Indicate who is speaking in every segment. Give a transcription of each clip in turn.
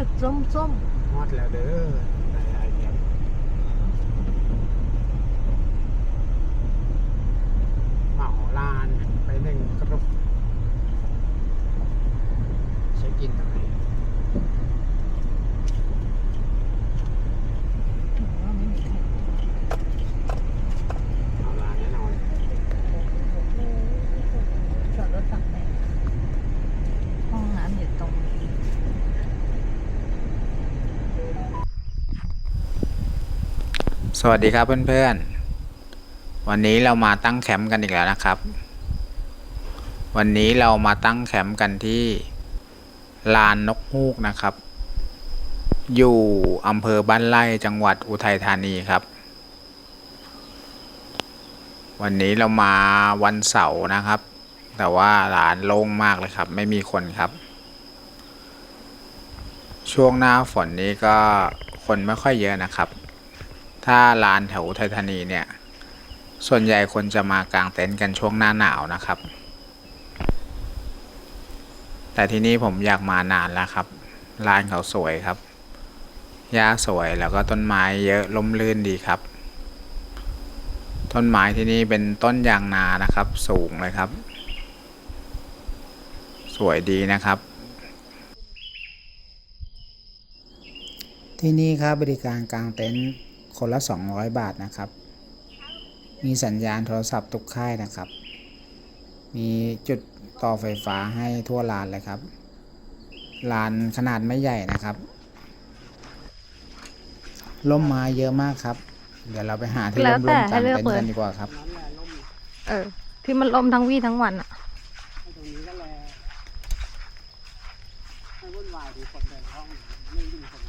Speaker 1: จุดส้มส้ม
Speaker 2: ฮอดแล้วเด้อได้ไอเดียเหมาลานไปหนึ่งกรุ๊ปเช็คอินตรงไหน
Speaker 1: ๆถือว่าไม่มีใคร
Speaker 2: เหมาลานแน่นอน
Speaker 1: จอดรถตักแดดห้องน้ำอยู่ตรงนี้
Speaker 2: สวัสดีครับเพื่อนๆ วันนี้เรามาตั้งแคมป์กันอีกแล้วนะครับ วันนี้เรามาตั้งแคมป์กันที่ลานนกฮูกนะครับ อยู่อำเภอบ้านไร่จังหวัดอุทัยธานีครับ วันนี้เรามาวันเสาร์นะครับ แต่ว่าลานโล่งมากเลยครับ ไม่มีคนครับ ช่วงหน้าฝนนี้ก็คนไม่ค่อยเยอะนะครับ ถ้าลานแถวอุทัยธานีเนี่ย ส่วนใหญ่คนจะมากางเต็นท์กันช่วงหน้าหนาวนะครับ แต่ที่นี่ผมอยากมานานแล้วครับลานเขาสวยครับ หญ้าสวยแล้วก็ต้นไม้เยอะล่มลื่นดีครับ ต้นไม้ที่นี่เป็นต้นยางนานะครับ สูงเลยครับ สวยดีนะครับที่นี่ครับบริการกางเต็นท์ คนละ 200 บาทนะครับ มีสัญญาณโทรศัพท์ทุกค่ายนะครับ มีจุดต่อไฟฟ้าให้ทั่วลานเลยครับลานขนาดไม่ใหญ่นะครับร่มไม้เยอะมากครับ เดี๋ยวเราไปหาที่
Speaker 1: แล้
Speaker 2: ร่
Speaker 1: ว
Speaker 2: ม
Speaker 1: แต่
Speaker 2: ๆกาง
Speaker 1: ให้เลือก
Speaker 2: เต็นท์
Speaker 1: เลย
Speaker 2: กันดีกว่าครับ
Speaker 1: เออ ที่มันลมทั้งวี่ทั้งวันอะ
Speaker 2: ตรงนี้ก็แลไม่วุ่นวายดีคนเดินห้องไม่ยุ่งคน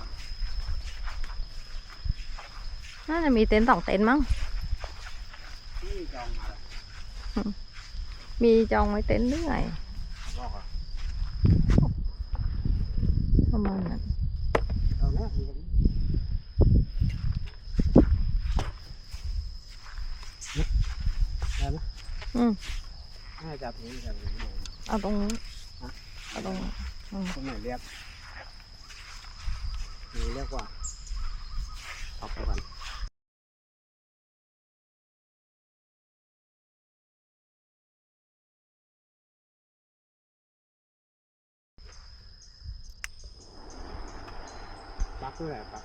Speaker 1: น่าจะมีเต็นท์สองเต็นท์มั้ง
Speaker 2: ที่จองมาแล้ว
Speaker 1: มีจองไว้เต็นท์ด้วย
Speaker 2: บอกอะ
Speaker 1: ประมาณนั้น
Speaker 2: เอาเนี้ยมีกันได้ไหม
Speaker 1: อืม
Speaker 2: น่าจะตรงนี้จะตรงนี้
Speaker 1: เอาตรงนี้เอาตรงนี้อืม
Speaker 2: ตรงไหนเรียบนี่เรียกว่าออกไปก่อน ปลั๊กด้วยแหละป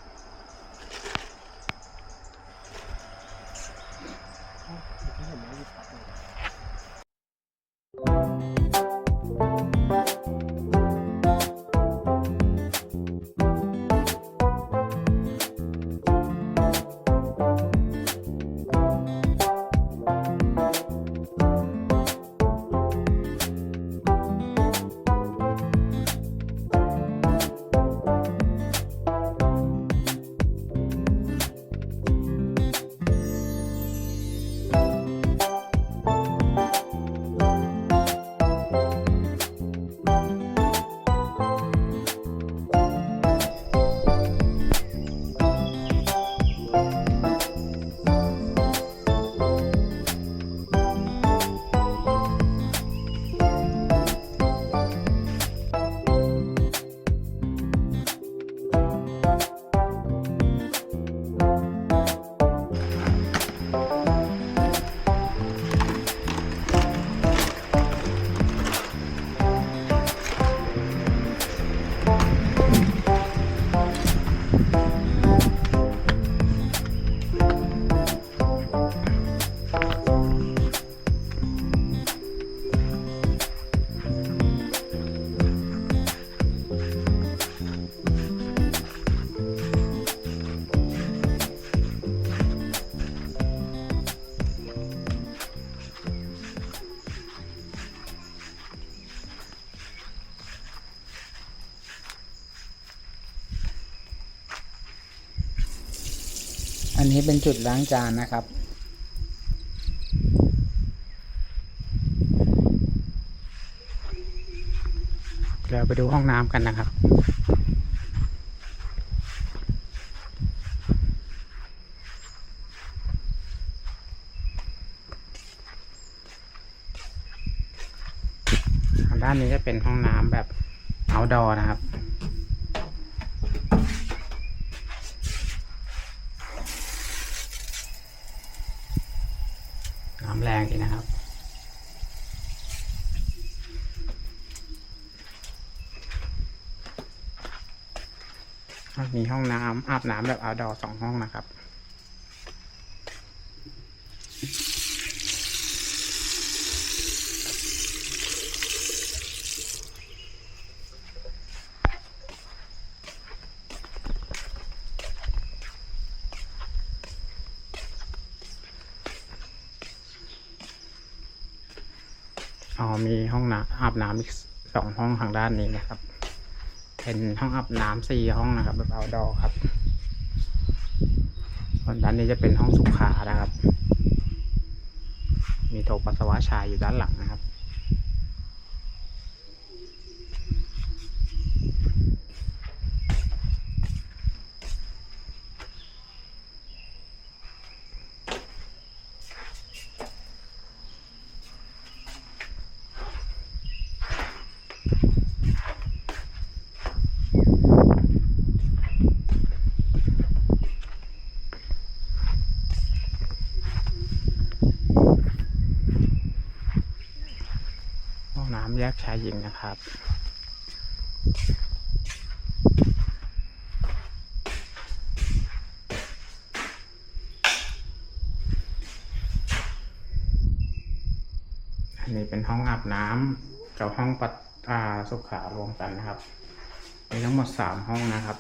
Speaker 2: เอ้าเดี๋ยวเขาเห็นไหมหยิบปลั๊กเลยอันนี้เป็นจุดล้างจานนะครับ เดี๋ยวไปดูห้องน้ำกันนะครับทางด้านนี้จะเป็นห้องน้ำแบบ outdoor นะครับำแรงดีนะครับ มีห้องน้ำอาบน้ำแบบอาดอสองห้องนะครับ อ๋อมีห้องน้ำอาบน้ำอีกสองห้องทางด้านนี้นะครับ เป็นห้องอาบน้ำสี่ห้องนะครับแบบเอาดอครับส่วนด้านนี้จะเป็นห้องสุขานะครับ มีโถปัสสาวะชายอยู่ด้านหลังนะครับ แยกชายหญิงนะครับ อันนี้เป็นห้องอาบน้ำกับห้องปัดอาสุขารวมกันนะครับ มีทั้งหมดสามห้องนะครับ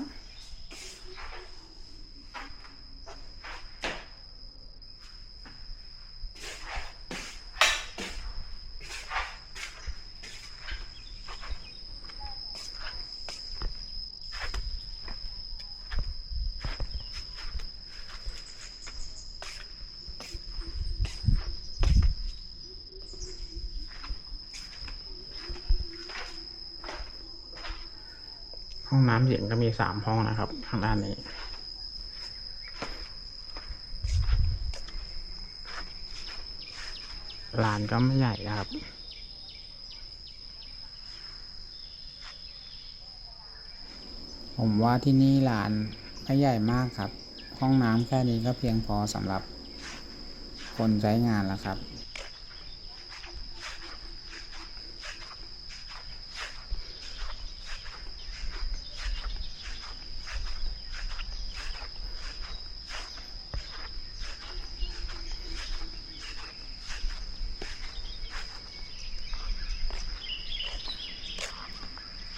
Speaker 2: ห้องน้ำหญิงก็มีสามห้องนะครับ ทางด้านนี้ลานก็ไม่ใหญ่นะครับ ผมว่าที่นี่ลานไม่ใหญ่มากครับ ห้องน้ำแค่นี้ก็เพียงพอสำหรับคนใช้งานแล้วครับ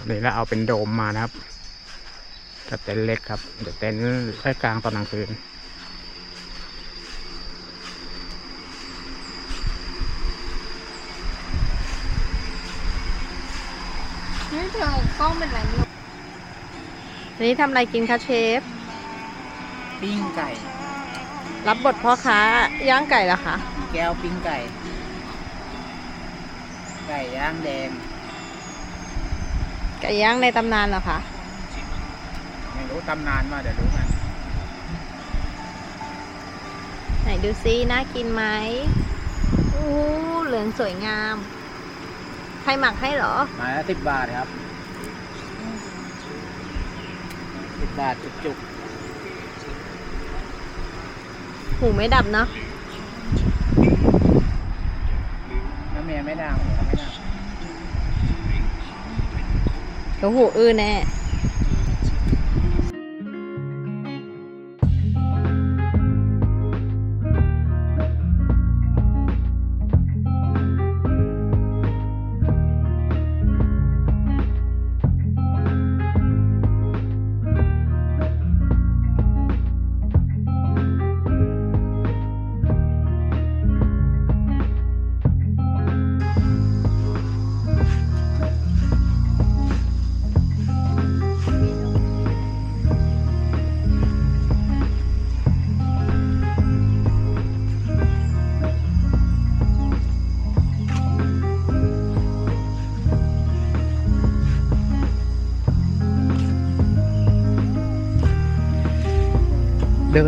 Speaker 2: นี่เราเอาเป็นโดมมานะครับแต่เต็นท์เล็กครับเดี๋ยวเต็นท์ไว้กลางตอนกลางคืน
Speaker 1: นี่เธอกล้องเป็นไรไม่รู้วันนี้ทำอะไรกินคะเชฟ
Speaker 3: ปิ้งไก่
Speaker 1: รับบทพ่อค้าย่างไก่เหรอคะ
Speaker 3: แก้วปิ้งไก่ ไก่ย่างแดง
Speaker 1: ไก่ย่างในตำนานเหรอคะ
Speaker 3: ไม่รู้ตำนานมาเดี๋ยวรู้กัน
Speaker 1: ไหนดูซิน่ากินไหมอู้เหลืองสวยงาม ใครหมักให้เหรอ
Speaker 3: ไมาละสิบบาทครับสิบบาทจุก
Speaker 1: หูไม่ดับเนาะ
Speaker 3: ๆน้ำเมียไม่ดังหัวไม่ดัง
Speaker 1: เดี๋ยวหูอื้อแน่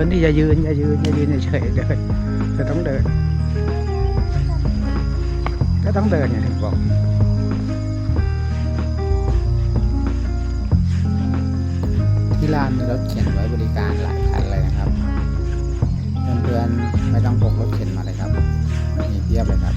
Speaker 2: นที่อย่ายืนอย่ายืนอย่ายืนเฉยเดินจะต้องเดินก็ต้องเดินอย่างที่บอกที่ลานมีรถเข็นไว้บริการหลายคันเลยนะครับเพื่อนๆไม่ต้องพกรถเข็นมาเลยครับมีเพียบเลยครับ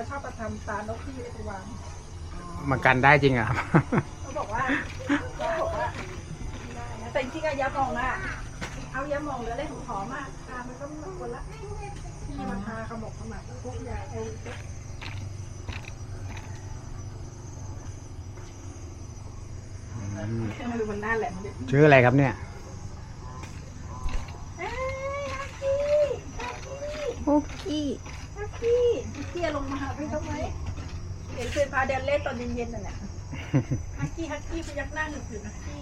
Speaker 4: มันแรงมันชอบมาทำตา นกที่ไอวาง
Speaker 2: มันกันได้จริงเหรอครับ
Speaker 4: เขาบอกว่าเขาบอกว่าได้นะแต่จริงๆอะยาหมองอะเอายาหมองหรืออะไรของหอมอะทามันก็ไม่ควรละพี่มาทาขมกขมับพวกยาไอ้ไม่รู้มันหน้าแหลมเลย
Speaker 2: ชื่ออะไรครับเนี่ย
Speaker 4: เอ้ยฮักกี้ฮักกี้
Speaker 1: คุกกี้
Speaker 4: ฮั กกี้ฮักกี้ลงมาไปทำไมเห็นเคยพาเดินเล่นตอนเย็นๆน่ะเนี่ยฮักกี้ฮักกี้พยักหน้าหนึ่งคือฮักกี้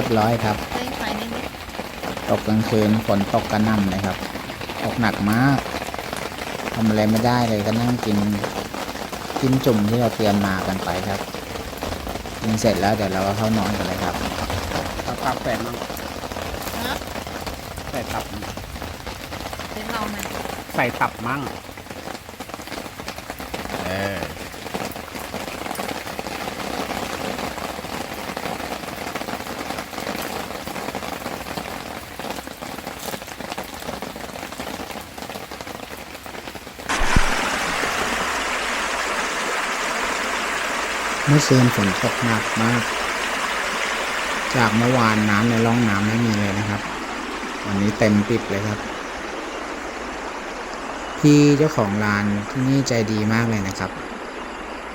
Speaker 2: ยบร้อยครับ
Speaker 1: เต้ยไฟนิดนึง
Speaker 2: ตกกลางคืนฝนตกกระหน่ำเลยครับ ตกหนักมากทำอะไรไม่ได้เลยก็นั่งกิน กินจุ่มที่เราเตรียมมากันไปครับกินเสร็จแล้วเดี๋ยวเราก็เข้านอนกันเลยครับ
Speaker 3: ตับตับแปดมั้ง
Speaker 1: ฮะ
Speaker 3: ใส่ตับ
Speaker 1: เต้ยเราไหม
Speaker 3: ใส่ตับมั่ง
Speaker 2: เออ เมื่อคืนฝนตกหนักมาก จากเมื่อวานน้ำในร่องน้ำไม่มีเลยนะครับ วันนี้เต็มปิดเลยครับ พี่เจ้าของร้านที่นี่ใจดีมากเลยนะครับ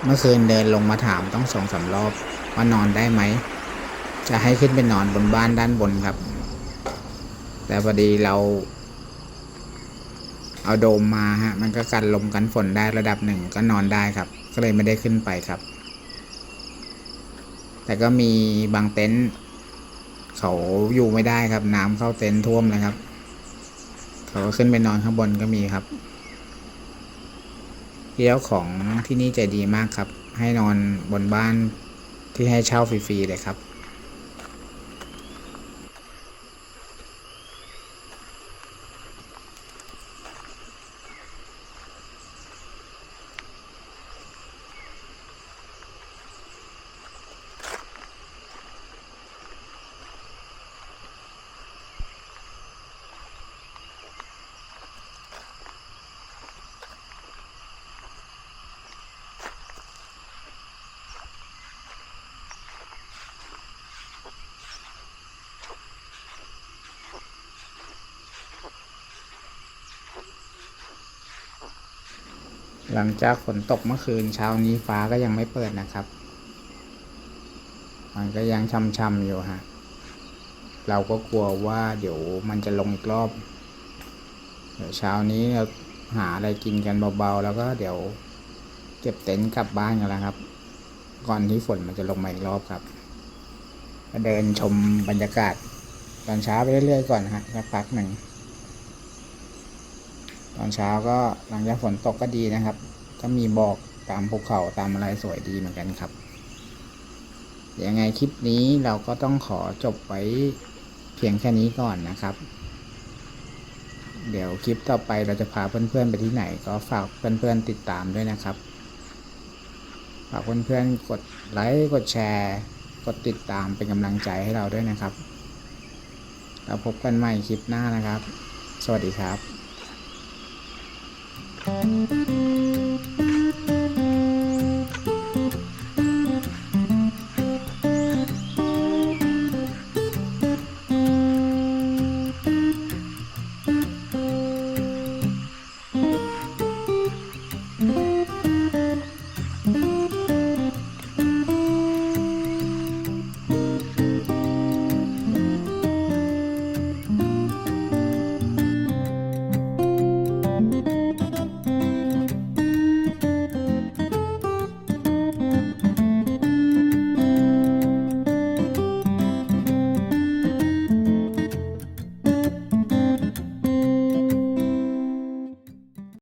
Speaker 2: เมื่อคืนเดินลงมาถามต้องสองสามรอบว่านอนได้ไหม จะให้ขึ้นไปนอนบนบ้านด้านบนครับ แต่พอดีเรา เอาโดมมาฮะ มันก็กันลมกันฝนได้ระดับหนึ่งก็นอนได้ครับ ก็เลยไม่ได้ขึ้นไปครับ แต่ก็มีบางเต็นท์เขาอยู่ไม่ได้ครับ น้ำเข้าเต็นท์ท่วมเลยครับ เขาก็ขึ้นไปนอนข้างบนก็มีครับที่เจ้าของที่นี่ใจดีมากครับ ให้นอนบนบ้านที่ให้เช่าฟรีๆเลยครับ หลังจากฝนตกเมื่อคืนเช้านี้ฟ้าก็ยังไม่เปิดนะครับ มันก็ยังช่ำๆอยู่ฮะ เราก็กลัวว่าเดี๋ยวมันจะลงอีกรอบ เดี๋ยวเช้านี้เราหาอะไรกินกันเบาๆ แล้วก็เดี๋ยวเก็บเต็นท์กลับบ้านกันแล้วครับ ก่อนที่ฝนมันจะลงมาอีกรอบครับก็เดินชมบรรยากาศตอนเช้าไปเรื่อยๆก่อนฮะสักพักหนึ่ง ตอนเช้าก็หลังจากฝนตกก็ดีนะครับ ก็มีบอกตามภูเขาตามอะไรสวยดีเหมือนกันครับยังไงคลิปนี้เราก็ต้องขอจบไว้เพียงแค่นี้ก่อนนะครับ เดี๋ยวคลิปต่อไปเราจะพาเพื่อนๆไปที่ไหน ก็ฝากเพื่อนๆติดตามด้วยนะครับ ฝากเพื่อนๆกดไลค์กดแชร์ กดติดตามเป็นกำลังใจให้เราด้วยนะครับ เราพบกันใหม่คลิปหน้านะครับ สวัสดีครับ Thank you.